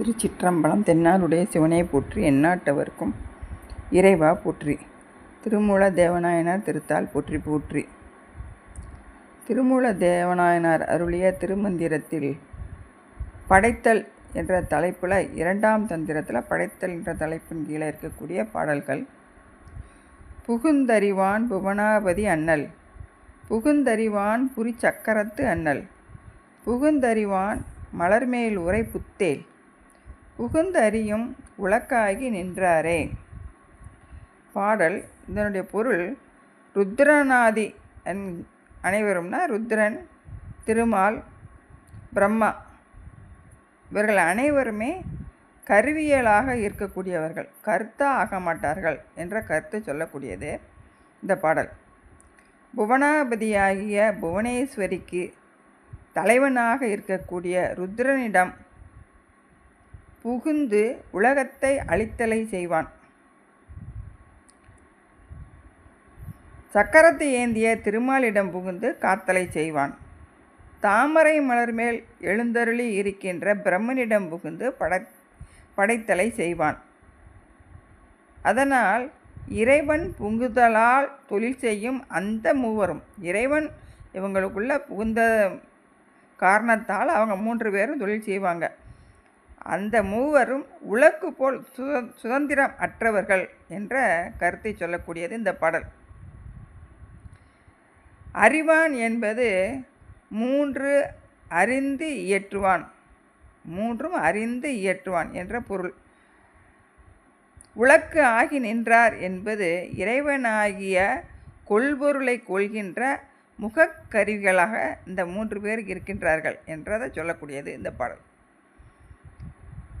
திருச்சிற்றம்பலம் தென்னாருடைய சிவனை போற்றி எந்நாட்டவர்க்கும் இறைவா போற்றி. திருமூல தேவநாயனார் திருத்தால் போற்றி போற்றி. திருமூல தேவநாயனார் அருளிய திருமந்திரத்தில் படைத்தல் என்ற தலைப்பில் இரண்டாம் தந்திரத்தில் படைத்தல் என்ற தலைப்பின் கீழே இருக்கக்கூடிய பாடல்கள். புகுந்தறிவான் புவனாபதி அண்ணல். புகுந்தறிவான் புரி சக்கரத்து அண்ணல். புகுந்தறிவான் மலர்மேல் உரை புத்தேல். புகுந்தறியும் உலக்காகி நின்றாரே. பாடல் இதனுடைய பொருள் ருத்ரநாதி என் அனைவரும்னா ருத்ரன் திருமால் பிரம்மா. இவர்கள் அனைவருமே கருவியலாக இருக்கக்கூடியவர்கள் கருத்தா ஆக மாட்டார்கள் என்ற கருத்து சொல்லக்கூடியது இந்த பாடல். புவனாபதியாகிய புவனேஸ்வரிக்கு தலைவனாக இருக்கக்கூடிய ருத்ரனிடம் புகுந்து உலகத்தை அழித்தலை செய்வான். சக்கரத்தை ஏந்திய திருமாலிடம் புகுந்து காத்தலை செய்வான். தாமரை மலர் மேல் எழுந்தருளி இருக்கின்ற பிரம்மனிடம் புகுந்து படை படைத்தலை செய்வான். அதனால் இறைவன் புகுதலால் தொழில் செய்யும் அந்த மூவரும் இறைவன் இவங்களுக்குள்ள புகுந்த காரணத்தால் அவங்க மூன்று பேரும் தொழில் செய்வாங்க. அந்த மூவரும் உலக்கு போல் சுத சுதந்திரம் அற்றவர்கள் என்ற கருத்தை சொல்லக்கூடியது இந்த பாடல். அறிவான் என்பது மூன்று அறிந்து இயற்றுவான். மூன்றும் அறிந்து இயற்றுவான் என்ற பொருள். உலக்கு ஆகி நின்றார் என்பது இறைவனாகிய கொள்பொருளை கொள்கின்ற முகக்கருவிகளாக இந்த மூன்று பேர் இருக்கின்றார்கள் என்றதை சொல்லக்கூடியது இந்த பாடல்.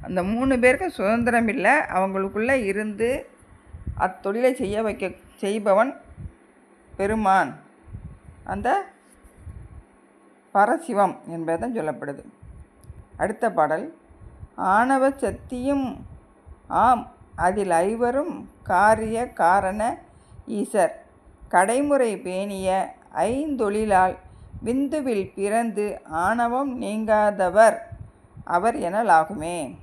அந்த மூணு பேருக்கும் சுதந்திரம் இல்லை. அவங்களுக்குள்ளே இருந்து அத்தொழிலை செய்ய வைக்க செய்பவன் பெருமான். அந்த பரசிவம் என்பதுதான் சொல்லப்படுது. அடுத்த பாடல். ஆணவ சக்தியும் ஆம் அதில் ஐவரும் காரிய காரண ஈசர். கடைமுறை பேணிய ஐந்தொழிலால் விந்துவில் பிறந்து ஆணவம் நீங்காதவர் அவர் எனலாகுமே.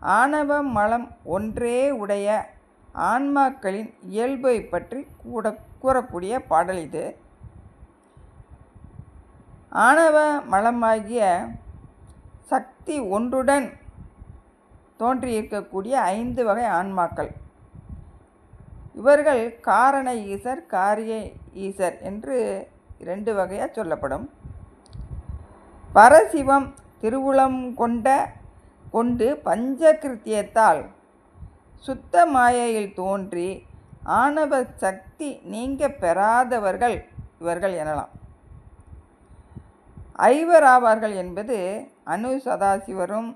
ஆணவ மலம் ஒன்றே உடைய ஆன்மாக்களின் இயல்பை பற்றி கூட கூறக்கூடிய பாடல் இது. ஆணவ மலமாகிய சக்தி ஒன்றுடன் தோன்றியிருக்கக்கூடிய ஐந்து வகை ஆன்மாக்கள். இவர்கள் காரண ஈசர் காரிய ஈசர் என்று இரண்டு வகையாக சொல்லப்படும். பரசிவம் திருவுளம் கொண்ட கொண்டு பஞ்சகிருத்தியத்தால் சுத்த மாயையில் தோன்றி ஆணவ சக்தி நீங்க பெறாதவர்கள் இவர்கள் எனலாம். ஐவர் ஆவார்கள் என்பது அனு சதாசிவரும்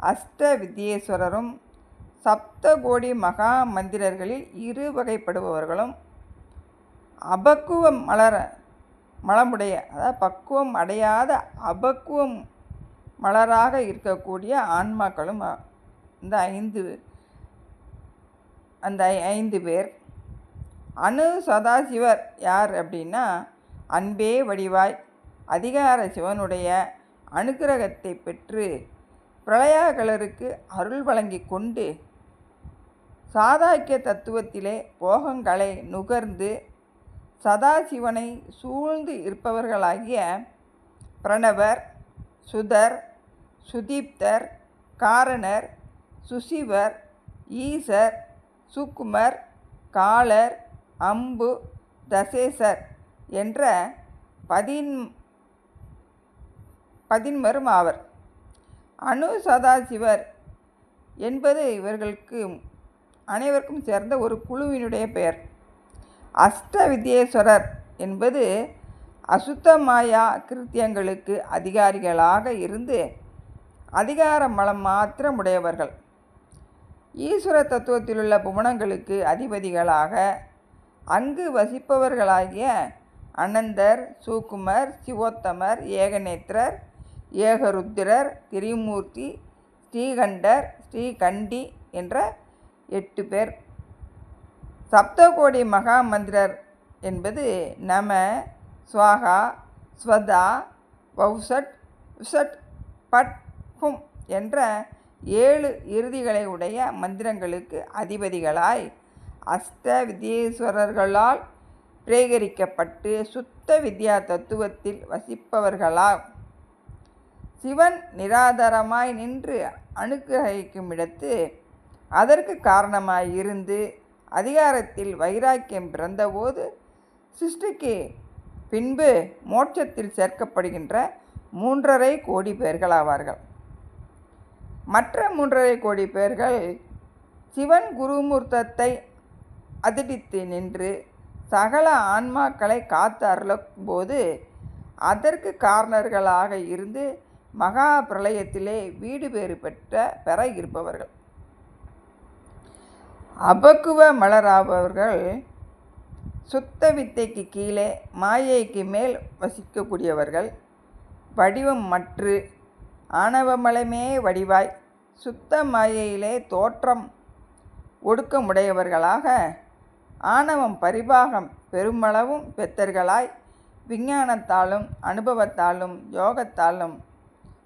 அஷ்ட வித்யேஸ்வரரும் சப்தகோடி மகா மந்திரர்களில் இரு வகைப்படுபவர்களும் அபக்குவம் மலர மலமுடைய அதாவது பக்குவம் அடையாத அபக்குவம் மலராக இருக்கக்கூடிய ஆன்மாக்களும் இந்த ஐந்து அந்த ஐந்து பேர். அணு சதாசிவர் யார் அப்படின்னா அன்பே வடிவாய் அதிகார சிவனுடைய அனுகிரகத்தை பெற்று பிரளயாகலருக்கு அருள் வழங்கி கொண்டு சாதாக்கிய தத்துவத்திலே போகங்களை நுகர்ந்து சதாசிவனை சூழ்ந்து இருப்பவர்களாகிய பிரணவர் சுதர் சுதீப்தர் காரணர் சுசிவர் ஈசர் சுக்குமர் காலர் அம்பு தசேசர் என்ற பதின் பதின்மரும் ஆவர். அணு சதாசிவர் என்பது இவர்களுக்கு அனைவருக்கும் சேர்ந்த ஒரு குழுவினுடைய பெயர். அஷ்ட வித்யேஸ்வரர் என்பது அசுத்தமாயா கிருத்தியங்களுக்கு அதிகாரிகளாக இருந்து அதிகார மலம் மாத்திரம் உடையவர்கள் ஈஸ்வர தத்துவத்திலுள்ள புவனங்களுக்கு அதிபதிகளாக அங்கு வசிப்பவர்களாகிய அனந்தர் சூக்குமர் சிவோத்தமர் ஏகநேத்திரர் ஏகருத்திரர் திரிமூர்த்தி ஸ்ரீகண்டர் ஸ்ரீகண்டி என்ற எட்டு பேர். சப்தகோடி மகா மந்திரர் என்பது நம ஸ்வாகா ஸ்வதா வௌசட் உசட் பட் ஹும் என்ற ஏழு இறுதிகளை உடைய மந்திரங்களுக்கு அதிபதிகளாய் அஷ்ட வித்யேஸ்வரர்களால் பிரேகரிக்கப்பட்டு சுத்த வித்யா தத்துவத்தில் வசிப்பவர்களா சிவன் நிராதாரமாய் நின்று அனுகிரகிக்கும் இடத்து அதற்கு காரணமாய் இருந்து அதிகாரத்தில் வைராக்கியம் பிறந்தபோது சிருஷ்டிக்கு பின்பு மோட்சத்தில் சேர்க்கப்படுகின்ற மூன்றரை கோடி பேர்கள் ஆவார்கள் மற்ற மூன்றரை கோடி பேர்கள் சிவன் குருமூர்த்தத்தை அதிடித்து நின்று சகல ஆன்மாக்களை காத்து அருளும்போது அதற்கு காரணர்களாக இருந்து மகா பிரளயத்திலே வீடு பேறு பெற்ற பெற இருப்பவர்கள். அபக்குவ மலராபவர்கள் சுத்த வித்தைக்கு கீழே மாயைக்கு மேல் வசிக்கக்கூடியவர்கள் வடிவம் மற்று ஆணவமலமே வடிவாய் சுத்த மாயையிலே தோற்றம் ஒடுக்கமுடையவர்களாக ஆணவம் பரிபாகம் பெருமளவும் பெத்தர்களாய் விஞ்ஞானத்தாலும் அனுபவத்தாலும் யோகத்தாலும்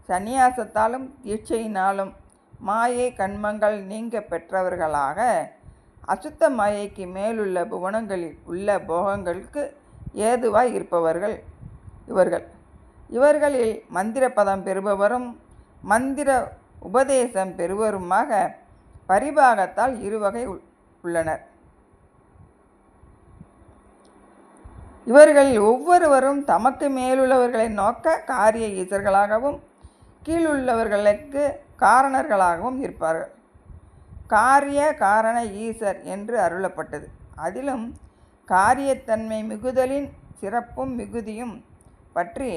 சந்நியாசத்தாலும் தீட்சையினாலும் மாயை கண்மங்கள் நீங்க பெற்றவர்களாக அசுத்த மாயைக்கு மேலுள்ள புவனங்களில் உள்ள போகங்களுக்கு ஏதுவாய் இருப்பவர்கள் இவர்கள். இவர்களில் மந்திர பதம் பெறுபவரும் மந்திர உபதேசம் பெறுவருமாக பரிபாகத்தால் இருவகை உள்ளனர். இவர்களில் ஒவ்வொருவரும் தமக்கு மேலுள்ளவர்களை நோக்க காரிய ஈசர்களாகவும் கீழுள்ளவர்களுக்கு காரணர்களாகவும் இருப்பார்கள். காரிய காரண ஈசர் என்று அருளப்பட்டது. அதிலும் காரியத்தன்மை மிகுதலின் சிறப்பும் மிகுதியும் பற்றி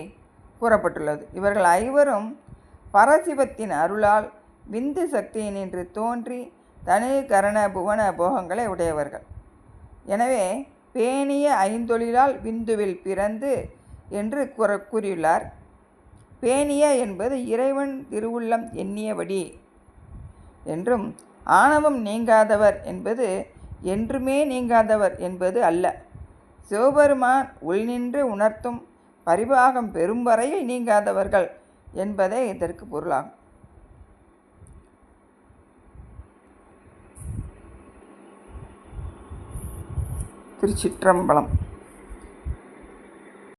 கூறப்பட்டுள்ளது. இவர்கள் ஐவரும் பரசிவத்தின் அருளால் விந்து சக்தியினின்று தோன்றி தனி கரண புவன போகங்களை உடையவர்கள். எனவே பேணிய ஐந்தொழிலால் விந்துவில் பிறந்து என்று கூற கூறியுள்ளார். பேணிய என்பது இறைவன் திருவுள்ளம் எண்ணியபடி என்றும் ஆணவம் நீங்காதவர் என்பது என்றுமே நீங்காதவர் என்பது அல்ல. சிவபெருமான் உள்நின்று உணர்த்தும் பரிபாகம் பெரும் வரையில் நீங்காதவர்கள் என்பதே இதற்கு பொருளாகும். திருச்சிற்றம்பலம்.